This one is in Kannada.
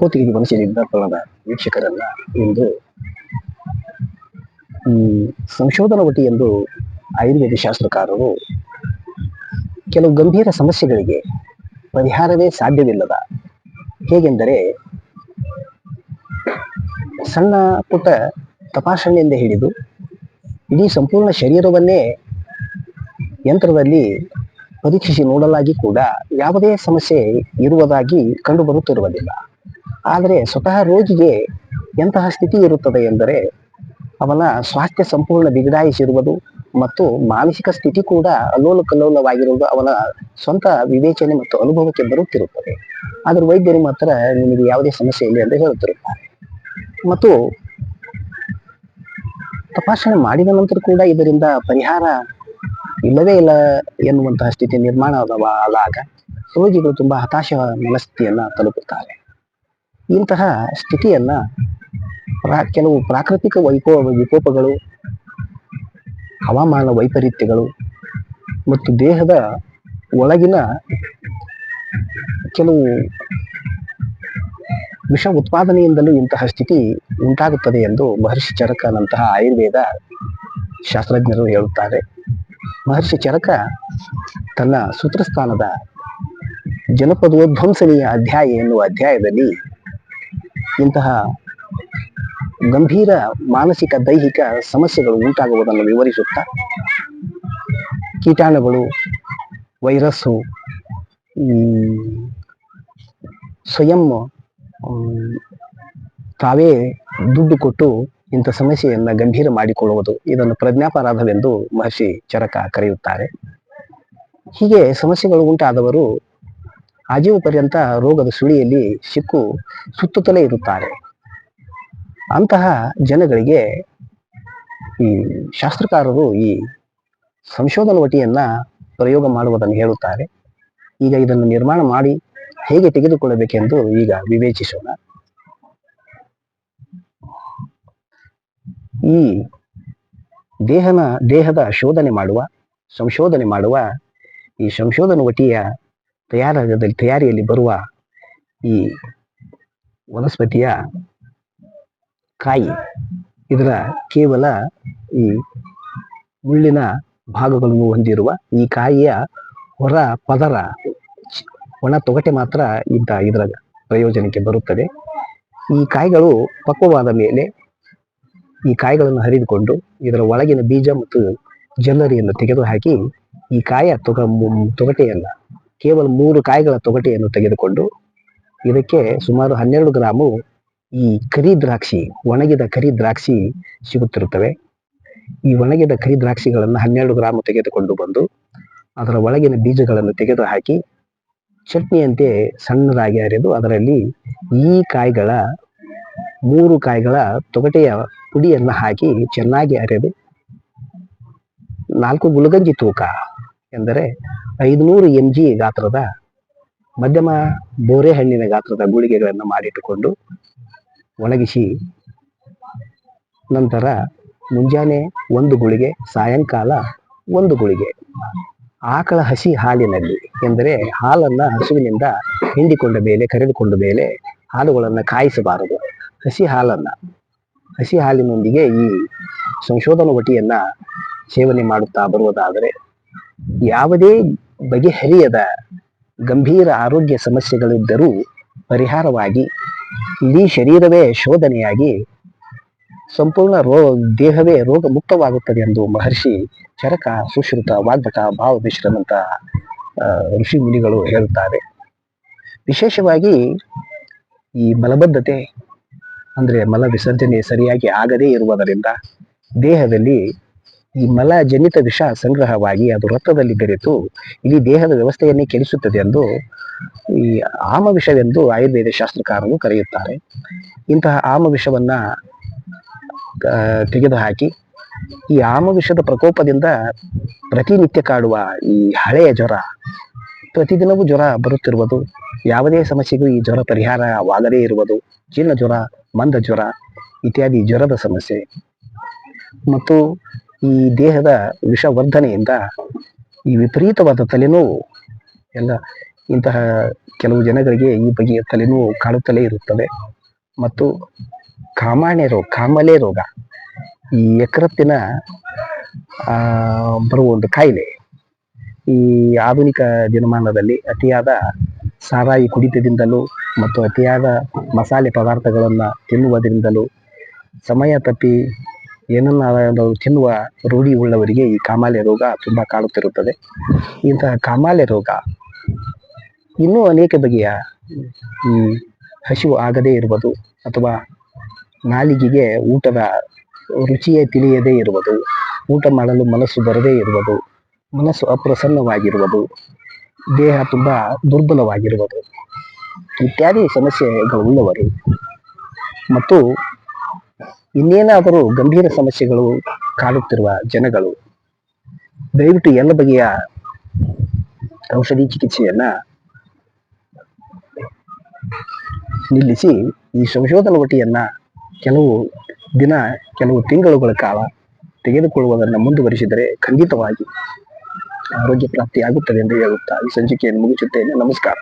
ಕಂಪೋತಿಗೆ ಮನಸ್ಸಿನಿಂದ ಫಲದ ವೀಕ್ಷಕರನ್ನ ಇಂದು ಈ ಸಂಶೋಧನಾ ವಟಿ ಎಂದು ಆಯುರ್ವೇದ ಶಾಸ್ತ್ರಕಾರರು ಕೆಲವು ಗಂಭೀರ ಸಮಸ್ಯೆಗಳಿಗೆ ಪರಿಹಾರವೇ ಸಾಧ್ಯವಿಲ್ಲದ ಹೇಗೆಂದರೆ ಸಣ್ಣ ಪುಟ್ಟ ತಪಾಸಣೆಯಿಂದ ಹಿಡಿದು ಇಡೀ ಸಂಪೂರ್ಣ ಶರೀರವನ್ನೇ ಯಂತ್ರದಲ್ಲಿ ಪರೀಕ್ಷಿಸಿ ನೋಡಲಾಗಿ ಕೂಡ ಯಾವುದೇ ಸಮಸ್ಯೆ ಇರುವುದಾಗಿ ಕಂಡು ಬರುತ್ತಿರುವುದಿಲ್ಲ ಆದರೆ ಸ್ವತಃ ರೋಗಿಗೆ ಎಂತಹ ಸ್ಥಿತಿ ಇರುತ್ತದೆ ಎಂದರೆ ಅವನ ಸ್ವಾಸ್ಥ್ಯ ಸಂಪೂರ್ಣ ಬಿಗಡಾಯಿಸಿರುವುದು ಮತ್ತು ಮಾನಸಿಕ ಸ್ಥಿತಿ ಕೂಡ ಅಲ್ಲೋಲ ಕಲ್ಲೋಲವಾಗಿರುವುದು ಅವನ ಸ್ವಂತ ವಿವೇಚನೆ ಮತ್ತು ಅನುಭವಕ್ಕೆ ಬರುತ್ತಿರುತ್ತದೆ. ಆದರೆ ವೈದ್ಯರು ಮಾತ್ರ ನಿಮಗೆ ಯಾವುದೇ ಸಮಸ್ಯೆ ಇಲ್ಲ ಎಂದು ಹೇಳುತ್ತಿರುತ್ತಾರೆ. ಮತ್ತು ತಪಾಸಣೆ ಮಾಡಿದ ನಂತರ ಕೂಡ ಇದರಿಂದ ಪರಿಹಾರ ಇಲ್ಲವೇ ಇಲ್ಲ ಎನ್ನುವಂತಹ ಸ್ಥಿತಿ ನಿರ್ಮಾಣವಾದಾಗ ರೋಗಿಗಳು ತುಂಬಾ ಹತಾಶ ಮನಸ್ಥಿತಿಯನ್ನ ತಲುಪುತ್ತಾರೆ. ಇಂತಹ ಸ್ಥಿತಿಯನ್ನ ಕೆಲವು ಪ್ರಾಕೃತಿಕ ವೈಕೋ ವಿಕೋಪಗಳು, ಹವಾಮಾನ ವೈಪರೀತ್ಯಗಳು ಮತ್ತು ದೇಹದ ಒಳಗಿನ ಕೆಲವು ವಿಷ ಉತ್ಪಾದನೆಯಿಂದಲೂ ಇಂತಹ ಸ್ಥಿತಿ ಉಂಟಾಗುತ್ತದೆ ಎಂದು ಮಹರ್ಷಿ ಚರಕನಂತಹ ಆಯುರ್ವೇದ ಶಾಸ್ತ್ರಜ್ಞರು ಹೇಳುತ್ತಾರೆ. ಮಹರ್ಷಿ ಚರಕ ತನ್ನ ಸೂತ್ರಸ್ಥಾನದ ಜನಪದೋಧ್ವಂಸನೀಯ ಅಧ್ಯಾಯ ಎನ್ನುವ ಅಧ್ಯಾಯದಲ್ಲಿ ಇಂತಹ ಗಂಭೀರ ಮಾನಸಿಕ, ದೈಹಿಕ ಸಮಸ್ಯೆಗಳು ಉಂಟಾಗುವುದನ್ನು ವಿವರಿಸುತ್ತಾ, ಕೀಟಾಣುಗಳು, ವೈರಸ್ಸು ಸ್ವಯಂ ತಾವೇ ದುಡ್ಡು ಕೊಟ್ಟು ಇಂಥ ಸಮಸ್ಯೆಯನ್ನ ಗಂಭೀರ ಮಾಡಿಕೊಳ್ಳುವುದು ಇದನ್ನು ಪ್ರಜ್ಞಾಪರಾಧವೆಂದು ಮಹರ್ಷಿ ಚರಕ ಕರೆಯುತ್ತಾರೆ. ಹೀಗೆ ಸಮಸ್ಯೆಗಳು ಉಂಟಾದವರು ಆಜೀವ ಪರ್ಯಂತ ರೋಗದ ಸುಳಿಯಲ್ಲಿ ಸಿಕ್ಕು ಸುತ್ತುತ್ತಲೇ ಇರುತ್ತಾರೆ. ಅಂತಹ ಜನಗಳಿಗೆ ಈ ಶಾಸ್ತ್ರಕಾರರು ಈ ಸಂಶೋಧನಾ ವಟಿಯನ್ನ ಪ್ರಯೋಗ ಮಾಡುವುದನ್ನು ಹೇಳುತ್ತಾರೆ. ಈಗ ಇದನ್ನು ನಿರ್ಮಾಣ ಮಾಡಿ ಹೇಗೆ ತೆಗೆದುಕೊಳ್ಳಬೇಕೆಂದು ಈಗ ವಿವೇಚಿಸೋಣ. ಈ ದೇಹನ ದೇಹದ ಶೋಧನೆ ಮಾಡುವ, ಸಂಶೋಧನೆ ಮಾಡುವ ಈ ಸಂಶೋಧನಾ ವಟಿಯ ತಯಾರಾಗದಲ್ಲಿ, ತಯಾರಿಯಲ್ಲಿ ಬರುವ ಈ ವನಸ್ಪತಿಯ ಕಾಯಿ, ಇದರ ಕೇವಲ ಈ ಮುಳ್ಳಿನ ಭಾಗಗಳನ್ನು ಹೊಂದಿರುವ ಈ ಕಾಯಿಯ ಹೊರ ಪದರ ಒಣ ತೊಗಟೆ ಮಾತ್ರ ಇದ್ದ ಇದರ ಪ್ರಯೋಜನಕ್ಕೆ ಬರುತ್ತದೆ. ಈ ಕಾಯಿಗಳು ಪಕ್ವವಾದ ಮೇಲೆ ಈ ಕಾಯಿಗಳನ್ನು ಹರಿದುಕೊಂಡು ಇದರ ಒಳಗಿನ ಬೀಜ ಮತ್ತು ಜಲ್ಲರಿಯನ್ನು ತೆಗೆದುಹಾಕಿ ಈ ಕಾಯ ತೊಗ ತೊಗಟೆಯನ್ನ ಕೇವಲ ಮೂರು ಕಾಯಿಗಳ ತೊಗಟೆಯನ್ನು ತೆಗೆದುಕೊಂಡು ಇದಕ್ಕೆ ಸುಮಾರು ಹನ್ನೆರಡು ಗ್ರಾಮು ಈ ಕರಿ ದ್ರಾಕ್ಷಿ, ಒಣಗಿದ ಕರಿ ದ್ರಾಕ್ಷಿ ಸಿಗುತ್ತಿರುತ್ತವೆ. ಈ ಒಣಗಿದ ಕರಿ ದ್ರಾಕ್ಷಿಗಳನ್ನು ಹನ್ನೆರಡು ಗ್ರಾಮ್ ತೆಗೆದುಕೊಂಡು ಬಂದು ಅದರ ಒಳಗಿನ ಬೀಜಗಳನ್ನು ತೆಗೆದು ಹಾಕಿ ಚಟ್ನಿಯಂತೆ ಸಣ್ಣದಾಗಿ ಅರೆದು ಅದರಲ್ಲಿ ಈ ಕಾಯಿಗಳ ಮೂರು ಕಾಯಿಗಳ ತೊಗಟೆಯ ಪುಡಿಯನ್ನು ಹಾಕಿ ಚೆನ್ನಾಗಿ ಅರೆದು ನಾಲ್ಕು ಗುಲಗಂಜಿ ತೂಕ ಎಂದರೆ ಐದುನೂರು ಎಂ ಜಿ ಗಾತ್ರದ ಮಧ್ಯಮ ಬೋರೆ ಹಣ್ಣಿನ ಗಾತ್ರದ ಗುಳಿಗೆಗಳನ್ನು ಮಾಡಿಟ್ಟುಕೊಂಡು ಒಣಗಿಸಿ ನಂತರ ಮುಂಜಾನೆ ಒಂದು ಗುಳಿಗೆ, ಸಾಯಂಕಾಲ ಒಂದು ಗುಳಿಗೆ, ಆಕಳ ಹಸಿ ಹಾಲಿನಲ್ಲಿ ಎಂದರೆ ಹಾಲನ್ನ ಹಸುವಿನಿಂದ ಹಿಂಡಿಕೊಂಡ ಮೇಲೆ, ಕರೆದುಕೊಂಡ ಮೇಲೆ ಹಾಲುಗಳನ್ನು ಕಾಯಿಸಬಾರದು. ಹಸಿ ಹಾಲನ್ನ, ಹಸಿ ಹಾಲಿನೊಂದಿಗೆ ಈ ಸಂಶೋಧನಾ ವಟಿಯನ್ನು ಸೇವನೆ ಮಾಡುತ್ತಾ ಬರುವುದಾದರೆ ಯಾವುದೇ ಬಗೆಹರಿಯದ ಗಂಭೀರ ಆರೋಗ್ಯ ಸಮಸ್ಯೆಗಳಿದ್ದರೂ ಪರಿಹಾರವಾಗಿ ಇಡೀ ಶರೀರವೇ ಶೋಧನೆಯಾಗಿ ಸಂಪೂರ್ಣ ರೋ, ದೇಹವೇ ರೋಗ ಮುಕ್ತವಾಗುತ್ತದೆ ಎಂದು ಮಹರ್ಷಿ ಚರಕ ಸುಶ್ರುತ ವಾಗ್ಭಟ ಭಾವ ಮಿಶ್ರನಂತ ಋಷಿ ಮುನಿಗಳು ಹೇಳುತ್ತಾರೆ. ವಿಶೇಷವಾಗಿ ಈ ಮಲಬದ್ಧತೆ ಅಂದ್ರೆ ಮಲ ವಿಸರ್ಜನೆ ಸರಿಯಾಗಿ ಆಗದೇ ಇರುವುದರಿಂದ ದೇಹದಲ್ಲಿ ಈ ಮಲ ಜನಿತ ವಿಷ ಸಂಗ್ರಹವಾಗಿ ಅದು ರಕ್ತದಲ್ಲಿ ಬೆರೆತು ಇಡೀ ದೇಹದ ವ್ಯವಸ್ಥೆಯನ್ನೇ ಕೆಡಿಸುತ್ತದೆ ಎಂದು ಈ ಆಮ ವಿಷವೆಂದು ಆಯುರ್ವೇದ ಶಾಸ್ತ್ರಕಾರರು ಕರೆಯುತ್ತಾರೆ. ಇಂತಹ ಆಮ ವಿಷವನ್ನ ತೆಗೆದುಹಾಕಿ ಈ ಆಮ ವಿಷದ ಪ್ರಕೋಪದಿಂದ ಪ್ರತಿನಿತ್ಯ ಕಾಡುವ ಈ ಹಳೆಯ ಜ್ವರ, ಪ್ರತಿದಿನವೂ ಜ್ವರ ಬರುತ್ತಿರುವುದು, ಯಾವುದೇ ಸಮಸ್ಯೆಗೂ ಈ ಜ್ವರ ಪರಿಹಾರವಾಗದೇ ಇರುವುದು ಜೀರ್ಣ ಜ್ವರ ಮಂದ ಜ್ವರ ಇತ್ಯಾದಿ ಜ್ವರದ ಸಮಸ್ಯೆ. ಮತ್ತು ಈ ದೇಹದ ವಿಷವರ್ಧನೆಯಿಂದ ಈ ವಿಪರೀತವಾದ ತಲೆನೋವು, ಎಲ್ಲ ಇಂತಹ ಕೆಲವು ಜನಗಳಿಗೆ ಈ ಬಗೆಯ ತಲೆನೋವು ಕಾಡುತ್ತಲೇ ಇರುತ್ತದೆ. ಮತ್ತು ಕಾಮಾಣೆ ರೋಗ, ಕಾಮಲೆ ರೋಗ, ಈ ಯಕೃತ್ತಿನ ಬರುವ ಒಂದು ಕಾಯಿಲೆ, ಈ ಆಧುನಿಕ ದಿನಮಾನದಲ್ಲಿ ಅತಿಯಾದ ಸಾರಾಯಿ ಕುಡಿತದಿಂದಲೂ ಮತ್ತು ಅತಿಯಾದ ಮಸಾಲೆ ಪದಾರ್ಥಗಳನ್ನು ತಿನ್ನುವುದರಿಂದಲೂ ಸಮಯ ತಪ್ಪಿ ಏನನ್ನಾದರೂ ತಿನ್ನುವ ರೂಢಿ ಉಳ್ಳವರಿಗೆ ಈ ಕಾಮಾಲೆ ರೋಗ ತುಂಬಾ ಕಾಡುತ್ತಿರುತ್ತದೆ. ಇಂತಹ ಕಾಮಾಲೆ ರೋಗ ಇನ್ನೂ ಅನೇಕ ಬಗೆಯ ಈ ಹಸಿವು ಆಗದೇ ಇರುವುದು ಅಥವಾ ನಾಲಿಗೆಗೆ ಊಟದ ರುಚಿಯೇ ತಿಳಿಯದೇ ಇರುವುದು, ಊಟ ಮಾಡಲು ಮನಸ್ಸು ಬರದೇ ಇರುವುದು, ಮನಸ್ಸು ಅಪ್ರಸನ್ನವಾಗಿರುವುದು, ದೇಹ ತುಂಬಾ ದುರ್ಬಲವಾಗಿರುವುದು ಇತ್ಯಾದಿ ಸಮಸ್ಯೆಗಳುಳ್ಳವರು ಮತ್ತು ಇನ್ನೇನಾದರೂ ಗಂಭೀರ ಸಮಸ್ಯೆಗಳು ಕಾಡುತ್ತಿರುವ ಜನಗಳು, ದಯವಿಟ್ಟು ಎಲ್ಲ ಬಗೆಯ ಔಷಧಿ ಚಿಕಿತ್ಸೆಯನ್ನ ನಿಲ್ಲಿಸಿ ಈ ಸಂಶೋಧನ ವಟಿಯನ್ನ ಕೆಲವು ದಿನ, ಕೆಲವು ತಿಂಗಳುಗಳ ಕಾಲ ತೆಗೆದುಕೊಳ್ಳುವುದನ್ನು ಮುಂದುವರಿಸಿದರೆ ಖಂಡಿತವಾಗಿ ಆರೋಗ್ಯ ಪ್ರಾಪ್ತಿಯಾಗುತ್ತದೆ ಎಂದು ಹೇಳುತ್ತಾ ಈ ಸಂಚಿಕೆಯನ್ನು ಮುಗಿಸುತ್ತೇನೆ. ನಮಸ್ಕಾರ.